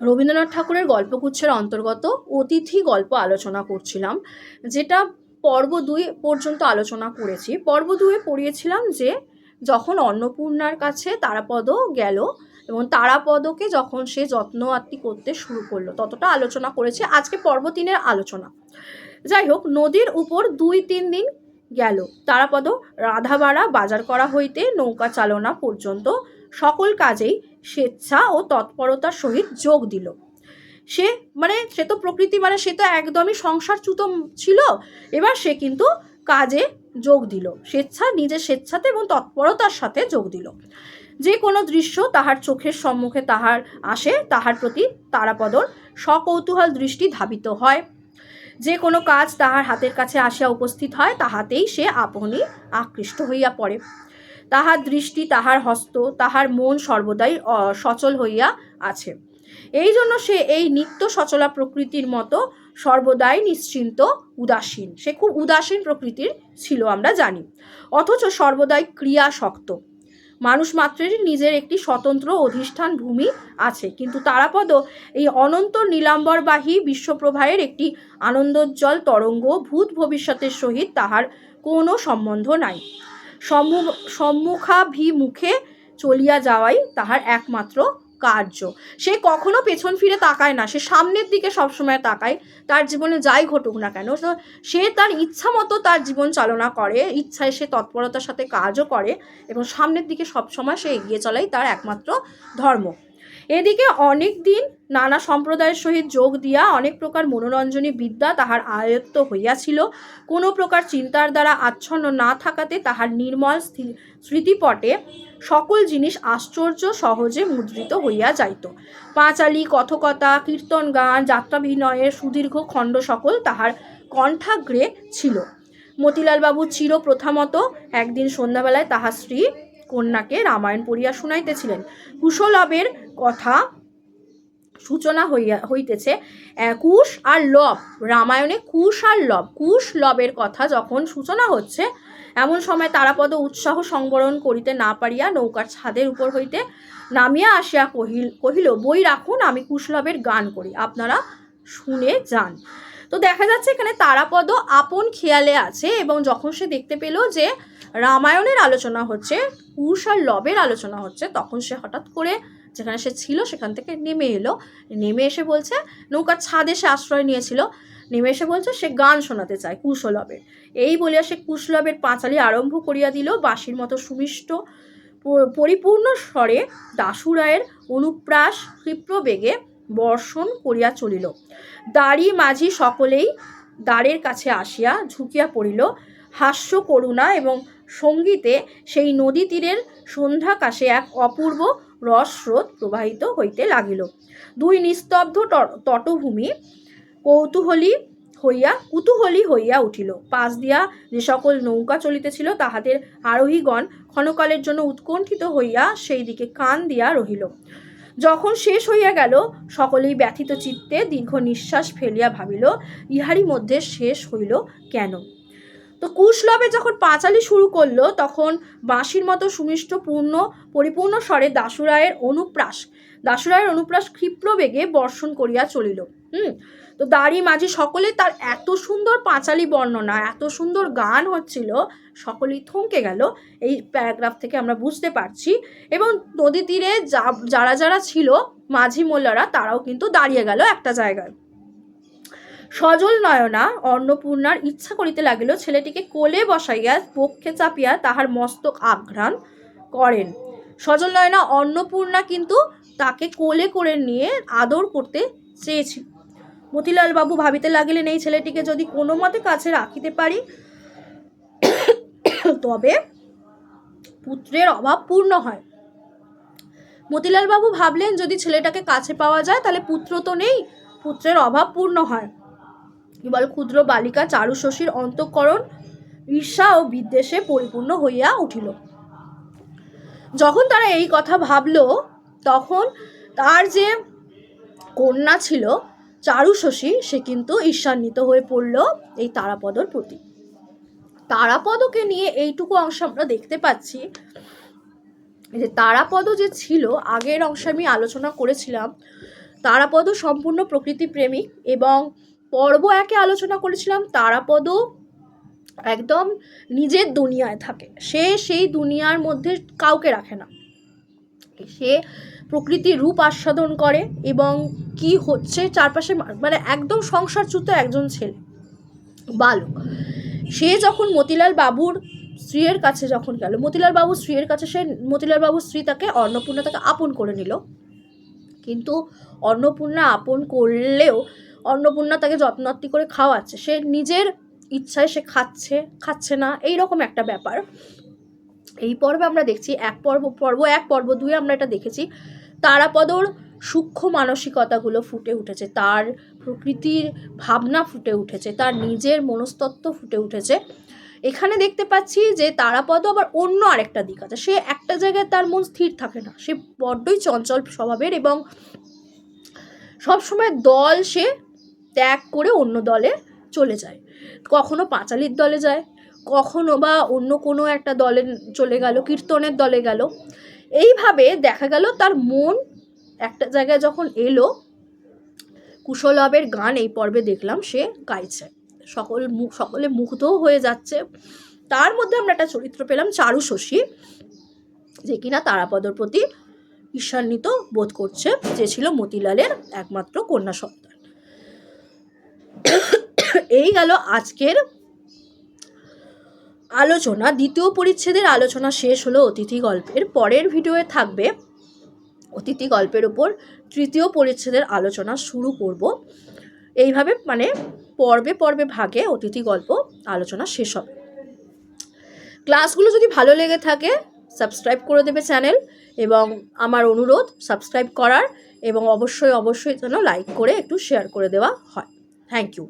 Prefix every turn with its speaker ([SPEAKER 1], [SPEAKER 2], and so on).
[SPEAKER 1] রবীন্দ্রনাথ ঠাকুরের গল্পগুচ্ছের অন্তর্গত অতিথি গল্প আলোচনা করছিলাম, যেটা পর্ব দুই পর্যন্ত আলোচনা করেছি। পর্ব দুয়ে পড়িয়েছিলাম যে, যখন অন্নপূর্ণার কাছে তারাপদ গেল এবং তারাপদকে যখন সে যত্ন আত্মি করতে শুরু করল, ততটা আলোচনা করেছে। আজকে পর্ব তিনের আলোচনা। যাই হোক, নদীর উপর দুই তিন দিন গেল। তারাপদ রাধাবাড়া বাজার করা হইতে নৌকা চালনা পর্যন্ত সকল কাজেই স্বেচ্ছা ও তৎপরতার সহিত যোগ দিল। সে মানে সে তো প্রকৃতি মানে সে তো একদমই সংসারচ্যুত ছিল, এবার সে কিন্তু কাজে যোগ দিল। স্বেচ্ছা, নিজের স্বেচ্ছাতে এবং তৎপরতার সাথে যোগ দিল। যে কোনো দৃশ্য তাহার চোখের সম্মুখে তাহার আসে, তাহার প্রতি তারাপদর সকৌতূহল দৃষ্টি ধাবিত হয়। যে কোনো কাজ তাহার হাতের কাছে আসিয়া উপস্থিত হয়, তাহাতেই সে আপনি আকৃষ্ট হইয়া পড়ে। তাহার দৃষ্টি, তাহার হস্ত, তাহার মন সর্বদাই সচল হইয়া আছে। এই জন্য সে এই নিত্য সচলা প্রকৃতির মতো সর্বদাই নিশ্চিন্ত, উদাসীন। সে খুব উদাসীন প্রকৃতির ছিল, আমরা জানি। অথচ সর্বদাই ক্রিয়াশক্ত। মানুষ মাত্রেরই নিজের একটি স্বতন্ত্র অধিষ্ঠান ভূমি আছে। কিন্তু তারাপদ এই অনন্ত নীলাম্বরবাহী বিশ্বপ্রবাহের একটি আনন্দোজ্জ্বল তরঙ্গ ভূত ভবিষ্যতের সহিত তাহার কোনো সম্বন্ধ নাই। সম্মুখ সম্মুখাভিমুখে চলিয়া যাওয়াই তাহার একমাত্র কার্য। সে কখনো পেছন ফিরে তাকায় না। সে সামনের দিকে সবসময় তাকায়। তার জীবনে যাই ঘটুক না কেন সে তার ইচ্ছা মতো তার জীবন চালনা করে, ইচ্ছায় সে তৎপরতার সাথে কাজও করে এবং সামনের দিকে সবসময় সে এগিয়ে চলাই তার একমাত্র ধর্ম। এদিকে অনেক দিন নানা সম্প্রদায়ের সহিত যোগ দিয়া অনেক প্রকার মনোরঞ্জনী বিদ্যা তাহার আয়ত্ত হইয়াছিল। কোনো প্রকার চিন্তার দ্বারা আচ্ছন্ন না থাকাতে তাহার নির্মল স্মৃতিপটে সকল জিনিস আশ্চর্য সহজে মুদ্রিত হইয়া যাইত। পাঁচালি, কথকতা, কীর্তন গান, যাত্রাভিনয়ের সুদীর্ঘ খণ্ড সকল তাহার কণ্ঠাগ্রে ছিল। মতিলালবাবু চির প্রথামত একদিন সন্ধ্যাবেলায় তাহার স্ত্রী কন্যাকে রামায়ণ পড়িয়া শুনাইতেছিলেন। কুশলবের কথা সূচনা হইয়া, হইতেছে কুশ আর লব। রামায়ণে কুশ আর লব। কুশ লবের কথা যখন সূচনা হচ্ছে, এমন সময় তারাপদ উৎসাহ সংবরণ করিতে না পারিয়া নৌকার ছাদের উপর হইতে নামিয়া আসিয়া কহিল কহিল, বই রাখুন, আমি কুশলবের গান করি। আপনারা শুনে যান। তো দেখা যাচ্ছে এখানে তারাপদ আপন খেয়ালে আছে এবং যখন সে দেখতে পেল যে রামায়ণের আলোচনা হচ্ছে, কুশ আর লবের আলোচনা হচ্ছে, তখন সে হঠাৎ করে যেখানে সে ছিল সেখান থেকে নেমে এলো। নেমে এসে বলছে, নৌকার ছাদে সে আশ্রয় নিয়েছিল। নেমে এসে বলছে, সে গান শোনাতে চায় কুশলবের এই বলিয়া সে কুশলবের পাঁচালি আরম্ভ করিয়া দিল। বাঁশির মতো সুমিষ্ট পরিপূর্ণ স্বরে দাসুরায়ের অনুপ্রাস ক্ষিপ্র বেগে বর্ষণ করিয়া চলিল। দাড়ি মাঝি সকলেই দ্বারের কাছে আসিয়া ঝুঁকিয়া পড়িল। হাস্য করুণা এবং সঙ্গীতে সেই নদী তীরের সন্ধ্যাকাশে এক অপূর্ব রসস্রোত প্রবাহিত হইতে লাগিল। দুই নিস্তব্ধ তটভূমি কৌতূহলী হইয়া, কুতূহলী হইয়া উঠিল। পাশ দিয়া যে সকল নৌকা চলিতেছিল, তাহাদের আরোহীগণ ক্ষণকালের জন্য উৎকণ্ঠিত হইয়া সেই দিকে কান দিয়া রহিল। যখন শেষ হইয়া গেল, সকলেই ব্যথিত চিত্তে দীর্ঘ নিঃশ্বাস ফেলিয়া ভাবিল, ইহারই মধ্যে শেষ হইল কেন? তো কুশলবে যখন পাঁচালি শুরু করল, তখন বাঁশির মতো সুমিষ্ট পূর্ণ, পরিপূর্ণ স্বরে দাসুরায়ের অনুপ্রাস দাসুরায়ের অনুপ্রাস ক্ষিপ্র বেগে বর্ষণ করিয়া চলিল। হুম? তো দাড়ি মাঝি সকলে তার এত সুন্দর পাঁচালি বর্ণনা, এত সুন্দর গান হচ্ছিল, সকলেই থমকে গেল। এই প্যারাগ্রাফ থেকে আমরা বুঝতে পারছি এবং নদী তীরে যারা যারা ছিল মাঝি মোল্লারা, তারাও কিন্তু দাঁড়িয়ে গেল একটা জায়গায়। সজল নয়না অন্নপূর্ণার ইচ্ছা করিতে লাগিল ছেলেটিকে কোলে বসাইয়া পক্ষে চাপিয়া তাহার মস্তক আঘ্রাণ করেন। সজল নয়না অন্নপূর্ণা কিন্তু তাকে কোলে করে নিয়ে আদর করতে চেয়েছিল মতিলাল বাবু ভাবিতে লাগিলেন, এই ছেলেটিকে যদি কোনো মতে কাছে রাখিতে পারি, তবে পুত্রের অভাব পূর্ণ হয়। মতিলাল বাবু ভাবলেন, যদি ছেলেটাকে কাছে পাওয়া যায়, তাহলে পুত্র তো নেই, পুত্রের অভাব পূর্ণ হয়। কেবল ক্ষুদ্র বালিকা চারু শশীর অন্তঃকরণ ঈর্ষা ও বিদ্বেষে পরিপূর্ণ হইয়া উঠিল। যখন তারা এই কথা ভাবল, তখন তার যে কন্যা ছিল চারু শশী সে কিন্তু ঈর্ষান্বিত হয়ে পড়ল এই তারাপদর প্রতি। তারাপদকে নিয়ে এইটুকু অংশ আমরা দেখতে পাচ্ছি। যে তারাপদ যে ছিল, আগের অংশে আমি আলোচনা করেছিলাম, তারাপদ সম্পূর্ণ প্রকৃতি প্রেমিক এবং পর্ব একে আলোচনা করেছিলাম তারাপদ একদম নিজের দুনিয়ায় থাকে। সে সেই দুনিয়ার মধ্যে কাউকে রাখে না। সে প্রকৃতির রূপ আস্বাদন করে এবং কি হচ্ছে চারপাশে মানে একদম সংসারচ্যুত একজন ছেলে, বালক। সে যখন মতিলাল বাবুর স্ত্রীর কাছে যখন গেল, মতিলাল বাবুর স্ত্রীর কাছে সে, মতিলাল বাবুর স্ত্রী তাকে অন্নপূর্ণা তাকে আপন করে নিল। কিন্তু অন্নপূর্ণা আপন করলেও অন্নপূর্ণা তাকে যত্নাত্তি করে খাওয়াচ্ছে। সে নিজের ইচ্ছায় সে খাচ্ছে খাচ্ছে না এই রকম একটা ব্যাপার। এই পর্বে আমরা দেখছি এক পর্ব পর্ব এক, পর্ব দুয়ে আমরা এটা দেখেছি। তারাপদর সূক্ষ্ম মানসিকতাগুলো ফুটে উঠেছে, তার প্রকৃতির ভাবনা ফুটে উঠেছে, তার নিজের মনস্তত্ত্ব ফুটে উঠেছে। এখানে দেখতে পাচ্ছি যে তারাপদ আবার অন্য আরেকটা দিক আছে। সে একটা জায়গায় তার মন স্থির থাকে না, সে বড্ডই চঞ্চল স্বভাবের এবং সবসময় দল সে ত্যাগ করে অন্য দলে চলে যায়। কখনো পাঁচালির দলে যায়, কখনো বা অন্য কোনো একটা দলে চলে গেল, কীর্তনের দলে গেল। এইভাবে দেখা গেল তার মন একটা জায়গায় যখন এলো কুশলবের গান এই পর্বে দেখলাম সে গাইছে। সকল সকলে মুগ্ধও হয়ে যাচ্ছে। তার মধ্যে আমরা একটা চরিত্র পেলাম চারু শশী, যে কিনা তারাপদর প্রতি ঈর্ষান্বিত বোধ করছে, যে ছিল মতিলালের একমাত্র কন্যা এই গেল আজকের আলোচনা। দ্বিতীয় পরিচ্ছেদের আলোচনা শেষ হলো অতিথি গল্পের। পরের ভিডিওয়ে থাকবে অতিথি গল্পের ওপর তৃতীয় পরিচ্ছেদের আলোচনা শুরু করব। এইভাবে মানে পর্বে পর্বে ভাগে অতিথি গল্প আলোচনা শেষ হবে। ক্লাসগুলো যদি ভালো লেগে থাকে, সাবস্ক্রাইব করে দেবে চ্যানেল এবং আমার অনুরোধ, সাবস্ক্রাইব করার এবং অবশ্যই অবশ্যই যেন লাইক করে একটু শেয়ার করে দেওয়া হয়। Thank you.